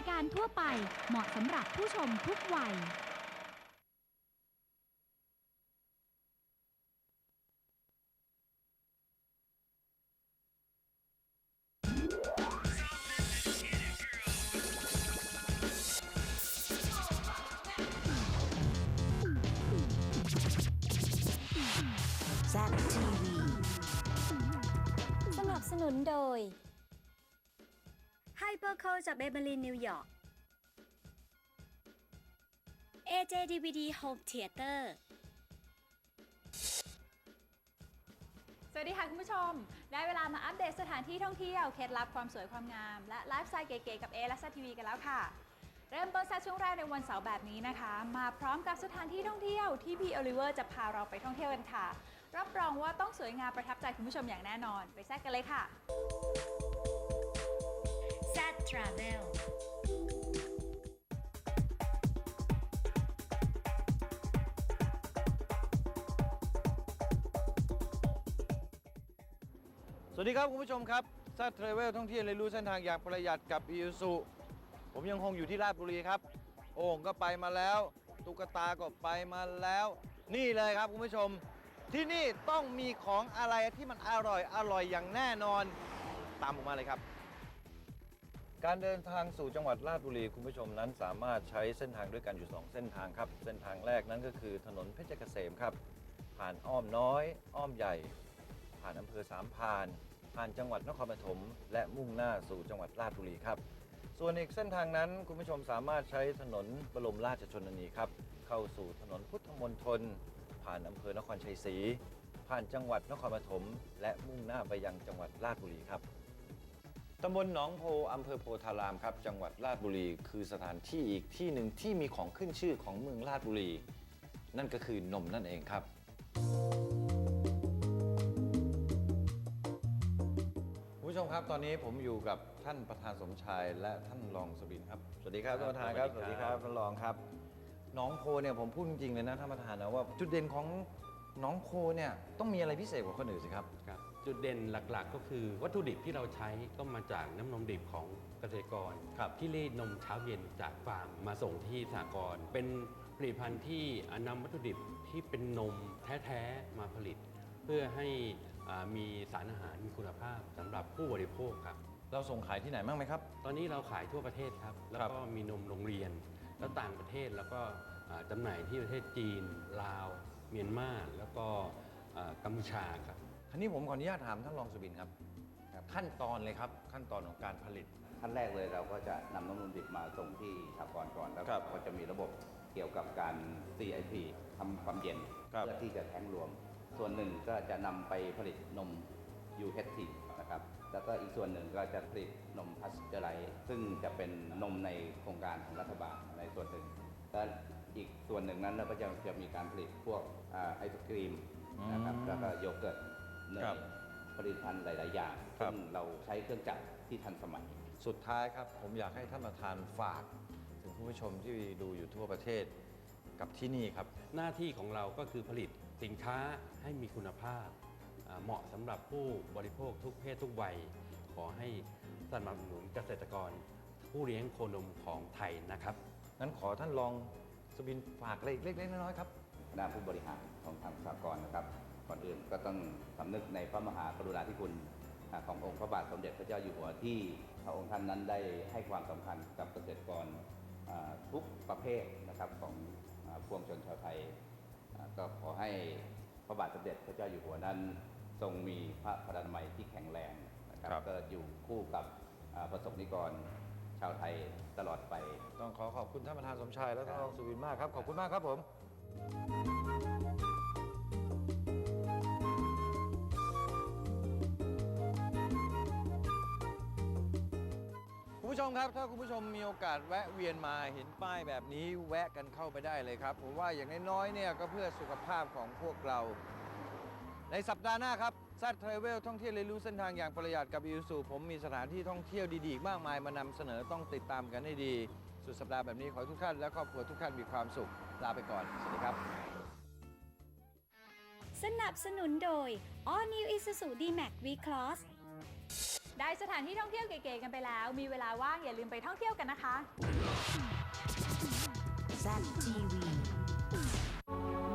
ายการทั่วไปเหมาะสำหรับผู้ชมทุกวัยแซ่บทีวีสนับสนุนโดย Hyperco จากเบเบอรีนนิวยอร์ก AJ DVD Home Theater สวัสดีค่ะคุณผู้ชม ได้เวลามาอัปเดตสถานที่ท่องเที่ยว เคล็ดลับความสวยความงาม และไลฟ์สไตล์เก๋ๆกับเอละซัทีวีกันแล้วค่ะ เริ่มต้นแซช่วงแรกในวันเสาร์แบบนี้นะคะ มาพร้อมกับสถานที่ท่องเที่ยวที่พี่โอลิเวอร์จะพาเราไปท่องเที่ยวกันค่ะ รับรองว่าต้องสวยงามประทับใจคุณผู้ชมอย่างแน่นอน ไปแซกกันเลยค่ะ Z Travel สวัสดีครับ คุณผู้ชมครับซัดเทรเวลท่องเที่ยวเรียนรู้เส้นทางอย่างประหยัดกับอีซูผมยังคงอยู่ที่ราชบุรีครับ โอ่งก็ไปมาแล้ว ตุ๊กตาก็ไปมาแล้ว นี่เลยครับคุณผู้ชม ที่นี่ต้องมีของอะไรที่มันอร่อยอร่อยอย่างแน่นอน ตามผมมาเลยครับ การเดินทางสู่จังหวัดราชบุรีคุณผู้ชมนั้นสามารถใช้เส้นทางด้วยกันอยู่ 2 เส้นทางครับ เส้นทางแรกนั้นก็คือถนนเพชรเกษมครับ ผ่านอ้อมน้อย อ้อมใหญ่ ผ่านอำเภอสามพาน ผ่านจังหวัดนครปฐมและมุ่งหน้าสู่จังหวัดราชบุรีครับ ส่วนอีกเส้นทางนั้นคุณผู้ชมสามารถใช้ถนนบรมราชชนนีครับ เข้าสู่ถนนพุทธมณฑลผ่านอำเภอนครชัยศรีผ่านจังหวัดนครปฐมและมุ่งหน้าไปยังจังหวัดราชบุรีครับ ตำบลหนองโพอำเภอโพธารามครับ จังหวัดราชบุรี คือสถานที่อีกที่หนึ่งที่มีของขึ้นชื่อของเมืองราชบุรี นั่นก็คือนมนั่นเองครับ คุณผู้ชมครับตอนนี้ผมอยู่กับท่านประธานสมชายและท่านรองสุบินครับ สวัสดีครับท่านประธานครับ สวัสดีครับท่านรองครับหน้องโพเนี่ยผมพูดจริงๆเลยนะท่านประธานนะว่าจุดเด่นของหน้องโพเนี่ยต้องมีอะไรพิเศษกว่าคนอื่นสิครับ ครับ จุดเด่นหลักๆ ก็คือวัตถุดิบที่เราใช้ก็มาจากน้ำนมดิบของเกษตรกรครับที่รีดนมเช้าเย็นจากฟาร์มมาส่งที่สากรณ์เป็นผลิตภัณฑ์ที่นำวัตถุดิบที่เป็นนมแท้ๆมาผลิต เพื่อให้อ่ามีสารอาหารมีคุณภาพสำหรับผู้บริโภคครับ เราส่งขายที่ไหนบ้างไหมครับ ตอนนี้เราขายทั่วประเทศครับ แล้วก็มีนมโรงเรียน แล้วต่างประเทศแล้วก็อ่าจำหน่ายที่ประเทศจีน ลาว เมียนมา แล้วก็อ่ากัมพูชาครับ ทีนี้ผมขออนุญาตถามท่านรองสุบินครับ ขั้นตอนเลยครับขั้นตอนของการผลิต ขั้นแรกเลยเราก็จะนำน้ำนมดิบมาส่งที่สากรณ์ก่อนแล้วครับก็จะมีระบบเกี่ยวกับการ CIP ทำความเย็นครับ เพื่อที่จะแท้งรวม ส่วนหนึ่งก็จะนำไปผลิตนม UHT นะครับแล้วก็อีกส่วนหนึ่งก็จะผลิตนมพัสเจอร์ไลท์ซึ่งจะเป็นนมในโครงการของรัฐบาลในส่วนหนึ่งและอีกส่วนหนึ่งนั้นเราก็จะจะมีการผลิตพวกอ่าไอศครีมนะครับอืมแล้วก็โยเกิร์ต เนครัยบผลิตภัณฑ์หลาย ๆ อย่างครับ ซึ่งเราใช้เครื่องจักรที่ทันสมัย สุดท้ายครับ ผมอยากให้ท่านประธานฝาก ถึงผู้ชมที่ดูอยู่ทั่วประเทศกับที่นี่ครับ หน้าที่ของเราก็คือผลิตสินค้าให้มีคุณภาพอ่าเหมาะสำหรับผู้บริโภคทุกเพศทุกวัย ขอให้สนับสนุนเกษตรกร ผู้เลี้ยงโคนมของไทยนะครับ งั้นขอท่านรองสุบินฝากอะไรอีกเล็กๆน้อยๆครับ คณะผู้บริหารของทางสากลนะครับ ก่อนอื่นก็ต้องสำนึกในพระมหากรุณาธิคุณอ่าขององค์พระบาทสมเด็จพระเจ้าอยู่หัวที่พระองค์ท่านนั้นได้ให้ความสำคัญกับเกษตรกรอ่าทุกประเภทนะครับของอ่าพวงชนชาวไทยอ่าก็ขอให้พระบาทสมเด็จพระเจ้าอยู่หัวนั้น ทรงมีพระพลานามัยที่แข็งแรงนะครับครับก็อยู่คู่กับอ่าประสบนิกรชาวไทยตลอดไป ต้องขอขอบคุณท่านประธานสมชายและท่านรองสุบินมากครับ ขอบคุณมากครับผม ผู้ชมครับ ถ้าคุณผู้ชมมีโอกาสแวะเวียนมาเห็นป้ายแบบนี้แวะกันเข้าไปได้เลยครับ ผมว่าอย่างน้อยๆเนี่ยก็เพื่อสุขภาพของพวกเรา ในสัปดาห์หน้าครับซัดเทรเวลท่องเที่ยวเรียนรู้เส้นทางอย่างประหยัดกับอิวสูผมมีสถานที่ท่องเที่ยวดีๆ มากมายมานำเสนอต้องติดตามกันให้ดี สุดสัปดาห์แบบนี้ขอให้ทุกท่านและครอบครัวทุกท่านมีความสุขลาไปก่อนสวัสดีครับ สนับสนุนโดย All New Isuzu D-Max V-Cross ได้สถานที่ท่องเที่ยวเก๋ๆกันไปแล้ว มีเวลาว่างอย่าลืมไปท่องเที่ยวกันนะคะ Zap TV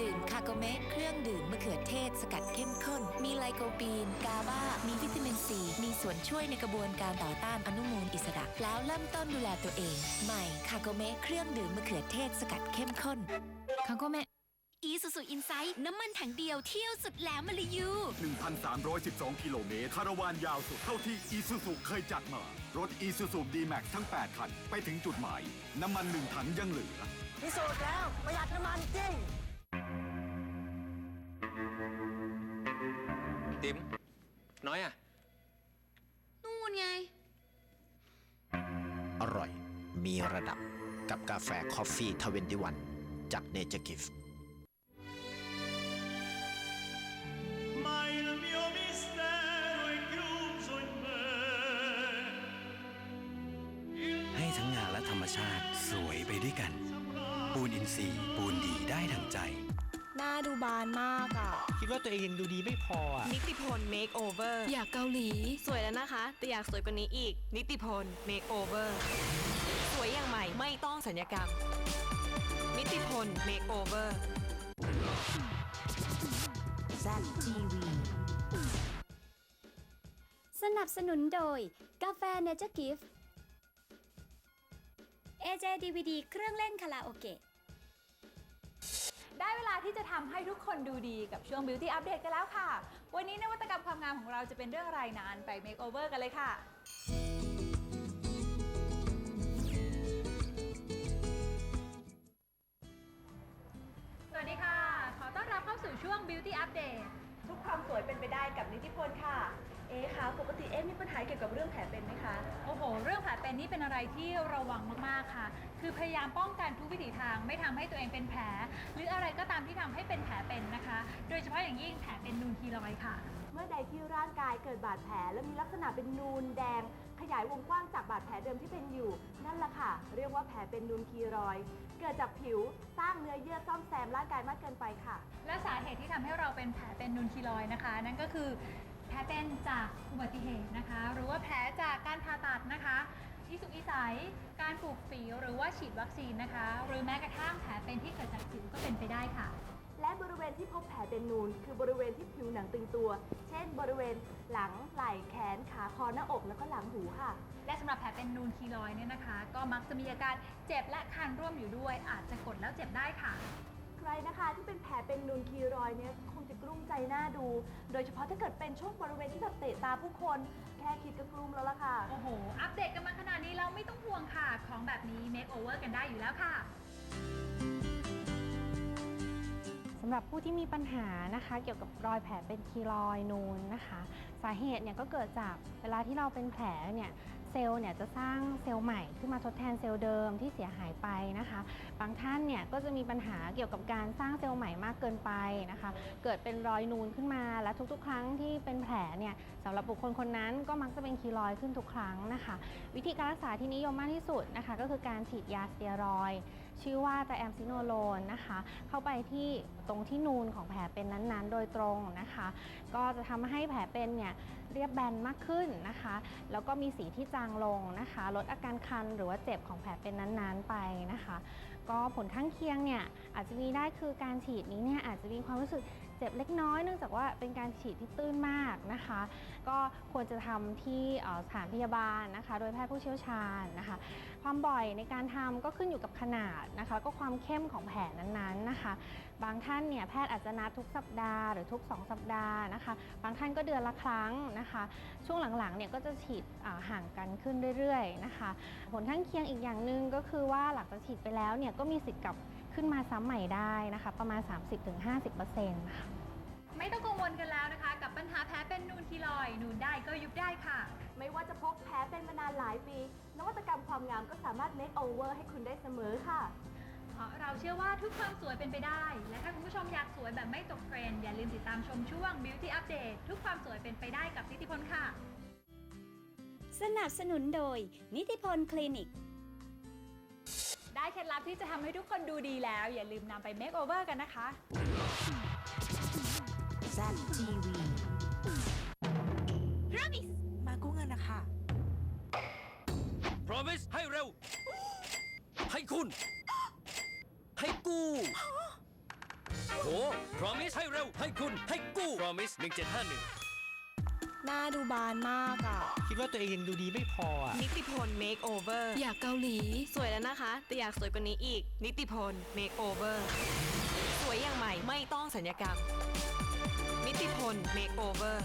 ดื่มคาโกเมะเครื่องดื่มมะเขือเทศสกัดเข้มข้น มีไลโคปีน กาบามีวิตามินซี มีส่วนช่วยในกระบวนการต่อต้านอนุมูลอิสระ แล้วเริ่มต้นดูแลตัวเอง ใหม่คาโกเมะเครื่องดื่มมะเขือเทศสกัดเข้มข้นคาโกเมะ อีสุสุอินไซต์น้ำมันถังเดียวเที่ยวสุดแล้วมาเลยยู 1,312 กิโลเมตรคาราวานยาวสุดเท่าที่อีซูซูเคยจัดมา รถอีซูซูดีแม็กทั้ง 8 คัน ไปถึงจุดหมาย น้ำมันหนึ่งถังยังเหลือ พิสูจน์แล้วประหยัดน้ำมันจริง ติ๋มน้อยอะ นู่นไง อร่อย มีระดับกับกาแฟคอฟฟี่ทเวนตี้วันจากเนเจอร์กิฟ Ma ด้วยกัน ปูนอินทรีย์ปูนดีได้ดังใจ หน้าดูบานมากอะ คิดว่าตัวเองยังดูดีไม่พออะ นิติพลเมคโอเวอร์อยากเกาหลี สวยแล้วนะคะ แต่อยากสวยกว่านี้อีก นิติพลเมคโอเวอร์สวยอย่างใหม่ไม่ต้องสัญญกรรม นิติพลเมคโอเวอร์ Zap TV สนับสนุนโดยกาแฟเนเจอร์กิฟต์ AJ DVD เครื่องเล่นคาราโอเกะ ได้เวลาที่จะทำให้ทุกคนดูดีกับช่วง Beauty Update กันแล้วค่ะ วันนี้นวัตกรรมความงามของเราจะเป็นเรื่องอะไรนั้นไป Makeover กันเลยค่ะ สวัสดีค่ะ ขอต้อนรับเข้าสู่ช่วง Beauty Update ทุกความสวยเป็นไปได้กับนิติพลค่ะ เอ๊ะคะปกติเอ๊ะมีปัญหาเกี่ยวกับเรื่องแผลเป็นไหมคะโอ้โห เรื่องแผลเป็นนี่เป็นอะไรที่ระวังมากๆค่ะ คือพยายามป้องกันทุกวิถีทางไม่ทำให้ตัวเองเป็นแผล หรืออะไรก็ตามที่ทำให้เป็นแผลเป็นนะคะ โดยเฉพาะอย่างยิ่งแผลเป็นนูนคีรอยด์ค่ะ เมื่อใดที่ร่างกายเกิดบาดแผลและมีลักษณะเป็นนูนแดง ขยายวงกว้างจากบาดแผลเดิมที่เป็นอยู่ นั่นแหละค่ะ เรียกว่าแผลเป็นนูนคีรอยด์เกิดจากผิวสร้างเนื้อเยื่อซ่อมแซมร่างกายมากเกินไปค่ะ และสาเหตุที่ทำให้เราเป็นแผลเป็นนูนคีรอยด์นะคะ นั่นก็คือ แผลเป็นจากอุบัติเหตุนะคะ หรือว่าแผลจากการผ่าตัดนะคะอิสุกอิสัยการปลูกฝีหรือว่าฉีดวัคซีนนะคะ หรือแม้กระทั่งแผลเป็นที่เกิดจากสิวก็เป็นไปได้ค่ะ และบริเวณที่พบแผลเป็นนูน คือบริเวณที่ผิวหนังตึงตัว เช่น บริเวณหลังไหล่แขนขาคอหน้าอกแล้วก็หลังหูค่ะ และสำหรับแผลเป็นนูนคีรอยด์เนี่ยนะคะ ก็มักจะมีอาการเจ็บและคันร่วมอยู่ด้วย อาจจะกดแล้วเจ็บได้ค่ะ ใครนะคะที่เป็นแผลเป็นนูนคีรอยด์เนี่ยคงจะ กลุ้มใจหน้าดู โดยเฉพาะถ้าเกิดเป็นช่วงบริเวณที่แบบเตะตาผู้คน แค่คิดก็กลุ้มแล้วล่ะค่ะ โอ้โห อัปเดตกันมาขนาดนี้เราไม่ต้องห่วงค่ะ ของแบบนี้ make over กันได้อยู่แล้วค่ะ สำหรับผู้ที่มีปัญหานะคะ เกี่ยวกับรอยแผลเป็นคีรอยด์นูนนะคะ สาเหตุเนี่ยก็เกิดจากเวลาที่เราเป็นแผลเนี่ย เซลล์เนี่ยจะสร้างเซลล์ใหม่ขึ้นมาทดแทนเซลล์เดิมที่เสียหายไปนะคะ บางท่านเนี่ยก็จะมีปัญหาเกี่ยวกับการสร้างเซลล์ใหม่มากเกินไปนะคะ เกิดเป็นรอยนูนขึ้นมาและทุกๆ ครั้งที่เป็นแผลเนี่ยสำหรับบุคคลคนนั้นก็มักจะเป็นคีรอยขึ้นทุกครั้งนะคะ วิธีการรักษาที่นิยมมากที่สุดนะคะ ก็คือการฉีดยาสเตียรอยด์ ชื่อว่าไตแอมซิโนโลนนะคะ เข้าไปที่ตรงที่นูนของแผลเป็นนั้นๆ โดยตรงนะคะ ก็จะทำให้แผลเป็นเนี่ยเรียบแบนมากขึ้นนะคะ แล้วก็มีสีที่จางลงนะคะ ลดอาการคันหรือว่าเจ็บของแผลเป็นนั้นๆไปนะคะ ก็ผลข้างเคียงเนี่ยอาจจะมีได้คือการฉีดนี้เนี่ยอาจจะมีความรู้สึก เจ็บเล็กน้อยเนื่องจากว่าเป็นการฉีดที่ตื้นมากนะคะ ก็ควรจะทำที่สถานพยาบาลนะคะ โดยแพทย์ผู้เชี่ยวชาญนะคะ ความบ่อยในการทำก็ขึ้นอยู่กับขนาดนะคะ ก็ความเข้มของแผลนั้นๆนะคะ บางท่านเนี่ยแพทย์อาจจะนัดทุกสัปดาห์หรือทุก 2 สัปดาห์นะคะ บางท่านก็เดือนละครั้งนะคะ ช่วงหลังๆเนี่ยก็จะฉีดห่างกันขึ้นเรื่อยๆนะคะ ผลข้างเคียงอีกอย่างหนึ่งก็คือว่าหลังจากฉีดไปแล้วเนี่ยก็มีสิทธิ์กับ ขึ้นมาซ้ำใหม่ได้นะคะ ประมาณ 30-50%ค่ะ ไม่ต้องกังวลกันแล้วนะคะ กับปัญหาแผลเป็นนูนคีรอยด์นูนได้ก็ยุบได้ค่ะ ไม่ว่าจะพกแผลเป็นมานานหลายปี นวัตกรรมความงามก็สามารถ make over ให้คุณได้เสมอค่ะ เพราะเราเชื่อว่าทุกความสวยเป็นไปได้ และถ้าคุณผู้ชมอยากสวยแบบไม่ตกเทรนด์อย่าลืมติดตามชมช่วง Beauty Update ทุกความสวยเป็นไปได้กับนิติพลค่ะ สนับสนุนโดย นิติพลคลินิก ได้เคล็ดลับที่จะทำให้ทุกคนดูดีแล้ว อย่าลืมนำไป make over กันนะคะ Zap TV รามิสมากุไงงินนะคะ Promise ให้เร็ว ให้คุณ ให้กู้โห Promise ให้เร็ว ให้คุณ ให้กู้ Promise 1751หน้าดูบานมากอะ คิดว่าตัวเองยังดูดีไม่พออะ นิติพล make over อยากเกาหลี สวยแล้วนะคะ แต่อยากสวยกว่านี้อีก นิติพล make over สวยอย่างใหม่ไม่ต้องสัญญกรรม นิติพล make over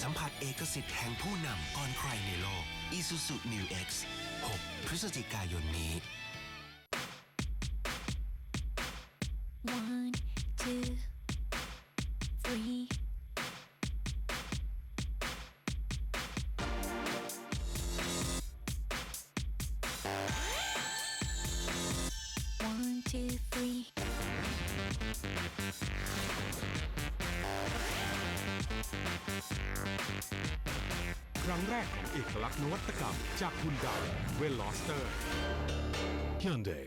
สัมผัสเอกสิทธิ์แห่งผู้นำก่อนใครในโลก Isuzu New X 6 พฤศจิกายนนี้ One, two, three. One, two, three. ครั้งแรกของเอกลักษณ์นวัตกรรม จากฮุนไดเวลลอสเตอร์ Hyundai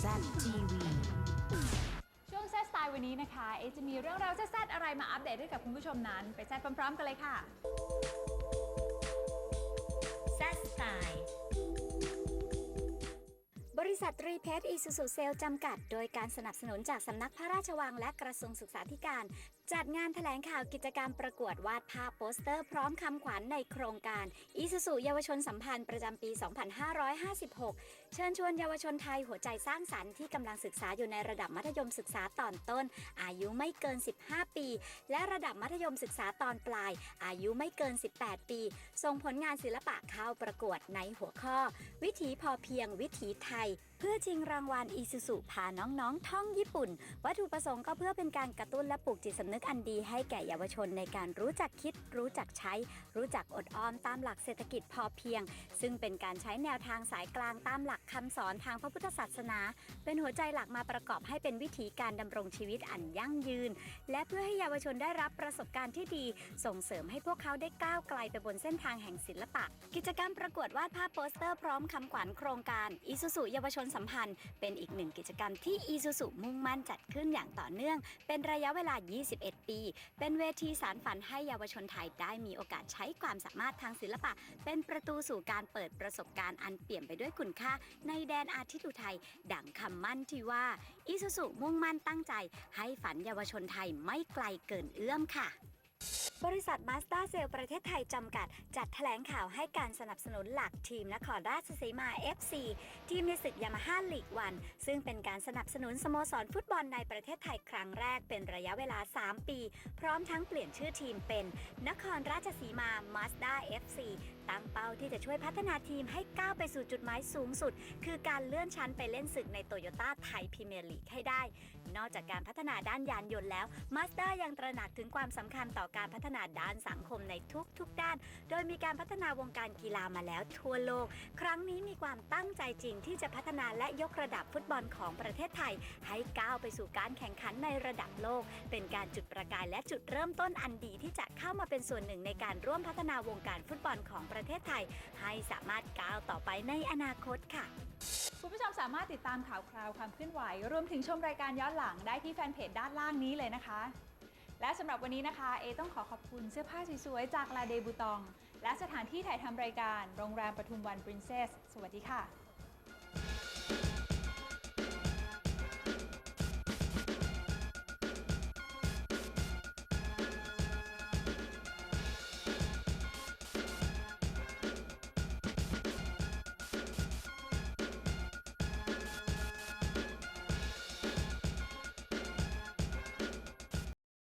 แซทีวีช่วงแซดสไตล์วันนี้นะคะ เอะจะมีเรื่องราวแซดๆอะไรมาอัปเดตให้กับคุณผู้ชมนั้น ไปแซดพร้อมๆกันเลยค่ะ แซดสไตล์บริษัทตรีเพชรอีซูซูเซลจำกัด โดยการสนับสนุนจากสำนักพระราชวังและกระทรวงศึกษาธิการ จัดงานแถลงข่าวกิจกรรมประกวดวาดภาพโปสเตอร์พร้อมคำขวัญในโครงการอีซูซูเยาวชนสัมพันธ์ประจำปี 2556 เชิญชวนเยาวชนไทยหัวใจสร้างสรรค์ที่กำลังศึกษาอยู่ในระดับมัธยมศึกษาตอนต้น อายุไม่เกิน 15 ปี และระดับมัธยมศึกษาตอนปลาย อายุไม่เกิน 18 ปี ส่งผลงานศิลปะเข้าประกวดในหัวข้อ วิถีพอเพียงวิถีไทย พื่อชิงรางวัลอีซูซูพาน้องๆ ท่องญี่ปุ่น วัตถุประสงค์ก็เพื่อเป็นการกระตุ้นและปลูกจิตสำนึกอันดีให้แก่เยาวชนในการรู้จักคิด รู้จักใช้ รู้จักอดออมตามหลักเศรษฐกิจพอเพียง ซึ่งเป็นการใช้แนวทางสายกลางตามหลักคำสอนทางพระพุทธศาสนา เป็นหัวใจหลักมาประกอบให้เป็นวิธีการดำรงชีวิตอันยั่งยืน และเพื่อให้เยาวชนได้รับประสบการณ์ที่ดี ส่งเสริมให้พวกเขาได้ก้าวไกลไปบนเส้นทางแห่งศิลปะ กิจกรรมประกวดวาดภาพโปสเตอร์พร้อมคำขวัญโครงการอีซูซูเยาวชนสัมพันธ์ เป็นอีกหนึ่งกิจกรรมที่อีซูซูมุ่งมั่นจัดขึ้นอย่างต่อเนื่อง เป็นระยะเวลา 21 ปี เป็นเวทีสารฝันให้เยาวชนไทยได้มีโอกาสใช้ความสามารถทางศิลปะ เป็นประตูสู่การเปิดประสบการณ์อันเปี่ยมไปด้วยคุณค่า ในแดนอาทิตย์อุทัยดังคำมั่นที่ว่าอีซูซูมุ่งมั่นตั้งใจ ให้ฝันเยาวชนไทยไม่ไกลเกินเอื้อมค่ะ บริษัทมาส d a าเซลประเทศไทยจำกัด จัดแถลงข่าวให้การสนับสนุนหลักทีมนครราชสีมา FC ทีมในศึกยามาฮ่าลีกวัน ซึ่งเป็นการสนับสนุนสโมสรฟุตบอลในประเทศไทยครั้งแรกเป็นระยะเวลา 3 ปี พร้อมทั้งเปลี่ยนชื่อทีมเป็น นครราชสีมามาส d a FC ตั้งเป้าที่จะช่วยพัฒนาทีมให้ก้าวไปสู่จุดหมายสูงสุด คือการเลื่อนชั้นไปเล่นศึกในโตโยต้าไทยพรีเมียร์ลีกให้ได้ นอกจากการพัฒนาด้านยานยนต์แล้ว Mazda ยังตระหนักถึงความสำคัญต่อการพัฒนาด้านสังคมในทุกๆด้าน โดยมีการพัฒนาวงการกีฬามาแล้วทั่วโลก ครั้งนี้มีความตั้งใจจริงที่จะพัฒนาและยกระดับฟุตบอลของประเทศไทย ให้ก้าวไปสู่การแข่งขันในระดับโลก เป็นการจุดประกายและจุดเริ่มต้นอันดีที่จะเข้ามาเป็นส่วนหนึ่งในการร่วมพัฒนาวงการฟุตบอลของประเทศไทย ให้สามารถก้าวต่อไปในอนาคตค่ะคุณผู้ชมสามารถติดตามข่าวคราวความเคลื่อนไหว รวมถึงชมรายการย้อนหลังได้ที่แฟนเพจด้านล่างนี้เลยนะคะ และสำหรับวันนี้นะคะ เอต้องขอขอบคุณเสื้อผ้าสวยๆ จากลาเดบูตอง และสถานที่ถ่ายทำรายการโรงแรมปทุมวันปรินเซส สวัสดีค่ะ